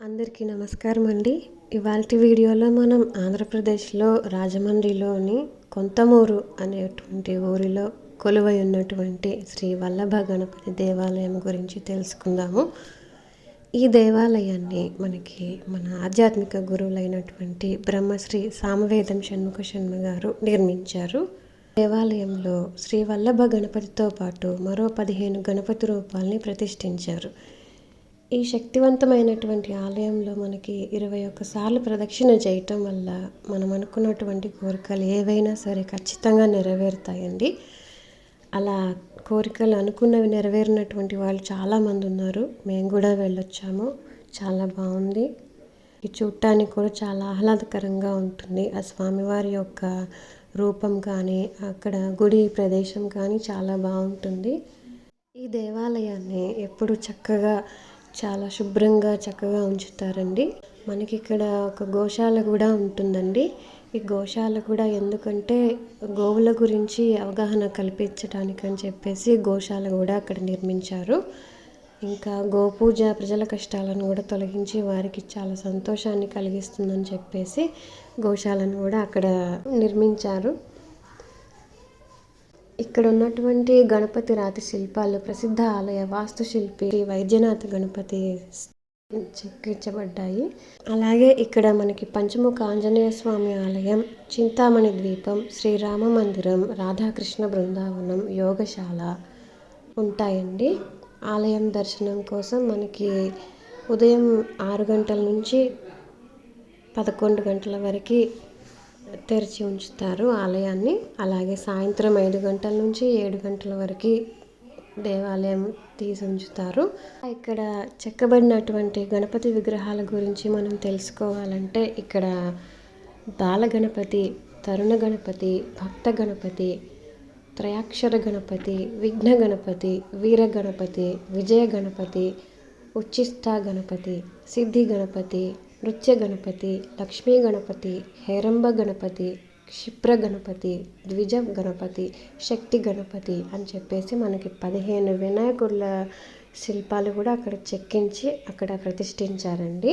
అందరికీ నమస్కారం అండి ఇవాళ వీడియోలో మనం ఆంధ్రప్రదేశ్లో రాజమండ్రిలోని కొంతమూరు అనేటువంటి ఊరిలో కొలువై ఉన్నటువంటి శ్రీ వల్లభ గణపతి దేవాలయం గురించి తెలుసుకుందాము. ఈ దేవాలయాన్ని మనకి మన ఆధ్యాత్మిక గురువులైనటువంటి బ్రహ్మశ్రీ సామవేదం షణ్ముఖ శర్మ గారు నిర్మించారు. దేవాలయంలో శ్రీ వల్లభ గణపతితో పాటు మరో పదిహేను గణపతి రూపాల్ని ప్రతిష్ఠించారు. ఈ శక్తివంతమైనటువంటి ఆలయంలో మనకి ఇరవై ఒక్కసార్లు ప్రదక్షిణ చేయటం వల్ల మనం అనుకున్నటువంటి కోరికలు ఏవైనా సరే ఖచ్చితంగా నెరవేరుతాయండి. అలా కోరికలు అనుకున్నవి నెరవేరినటువంటి వాళ్ళు చాలామంది ఉన్నారు. మేము కూడా వెళ్ళొచ్చాము. చాలా బాగుంది. ఇది చూడటానికి కూడా చాలా ఆహ్లాదకరంగా ఉంటుంది. ఆ స్వామివారి యొక్క రూపం కానీ అక్కడ గుడి ప్రదేశం కానీ చాలా బాగుంటుంది. ఈ దేవాలయాన్ని ఎప్పుడు చక్కగా చాలా శుభ్రంగా చక్కగా ఉంచుతారండి. మనకి ఇక్కడ ఒక గోశాల కూడా ఉంటుందండి. ఈ గోశాల కూడా ఎందుకంటే గోవుల గురించి అవగాహన కల్పించడానికని చెప్పేసి గోశాల కూడా అక్కడ నిర్మించారు. ఇంకా గోపూజ ప్రజల కష్టాలను కూడా తొలగించి వారికి చాలా సంతోషాన్ని కలిగిస్తుందని చెప్పేసి గోశాలను కూడా అక్కడ నిర్మించారు. ఇక్కడ ఉన్నటువంటి గణపతి రాతి శిల్పాలు ప్రసిద్ధ ఆలయ వాస్తుశిల్పి వైద్యనాథ గణపతి చెక్కించబడ్డాయి అలాగే ఇక్కడ మనకి పంచముఖ ఆంజనేయ స్వామి ఆలయం చింతామణి ద్వీపం శ్రీరామ మందిరం రాధాకృష్ణ బృందావనం యోగశాల ఉంటాయండి. ఆలయం దర్శనం కోసం మనకి ఉదయం ఆరు గంటల నుంచి పదకొండు గంటల వరకు తెరిచి ఉంచుతారు ఆలయాన్ని. అలాగే సాయంత్రం ఐదు గంటల నుంచి ఏడు గంటల వరకు దేవాలయం తీసి ఉంచుతారు. ఇక్కడ చెక్కబడినటువంటి గణపతి విగ్రహాల గురించి మనం తెలుసుకోవాలంటే ఇక్కడ బాలగణపతి తరుణ గణపతి భక్త గణపతి త్రయాక్షర గణపతి విఘ్న గణపతి వీర గణపతి విజయ గణపతి ఉచ్చిష్ట గణపతి సిద్ధి గణపతి నృత్య గణపతి లక్ష్మీ గణపతి హేరంబ గణపతి క్షిప్ర గణపతి ద్విజ గణపతి శక్తి గణపతి అని చెప్పేసి మనకి పదిహేను వినాయకుల శిల్పాలు కూడా అక్కడ చెక్కించి అక్కడ ప్రతిష్ఠించారండి.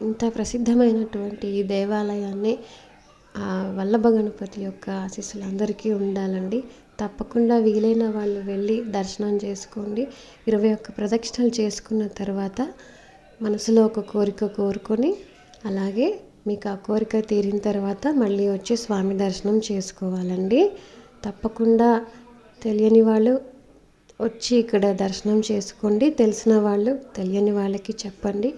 ఇంత ప్రసిద్ధమైనటువంటి ఈ దేవాలయాన్ని వల్లభ గణపతి యొక్క ఆశీస్సులు అందరికీ ఉండాలండి. తప్పకుండా వీలైన వాళ్ళు వెళ్ళి దర్శనం చేసుకోండి. ఇరవై ఒక్క ప్రదక్షిణలు చేసుకున్న తర్వాత మనసులో ఒక కోరిక కోరుకొని అలాగే మీకు ఆ కోరిక తీరిన తర్వాత మళ్ళీ వచ్చి స్వామి దర్శనం చేసుకోవాలండి. తప్పకుండా తెలియని వాళ్ళు వచ్చి ఇక్కడ దర్శనం చేసుకోండి. తెలిసిన వాళ్ళు తెలియని వాళ్ళకి చెప్పండి.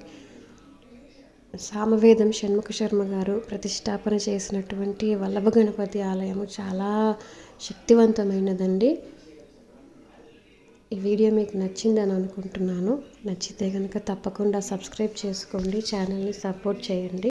సామవేదం షణ్ముఖ శర్మ గారు ప్రతిష్టాపన చేసినటువంటి వల్లభ గణపతి ఆలయము చాలా శక్తివంతమైనదండి. ఈ వీడియో మీకు నచ్చిందని అనుకుంటున్నాను. నచ్చితే కనుక తప్పకుండా సబ్స్క్రైబ్ చేసుకోండి ఛానల్ని సపోర్ట్ చేయండి.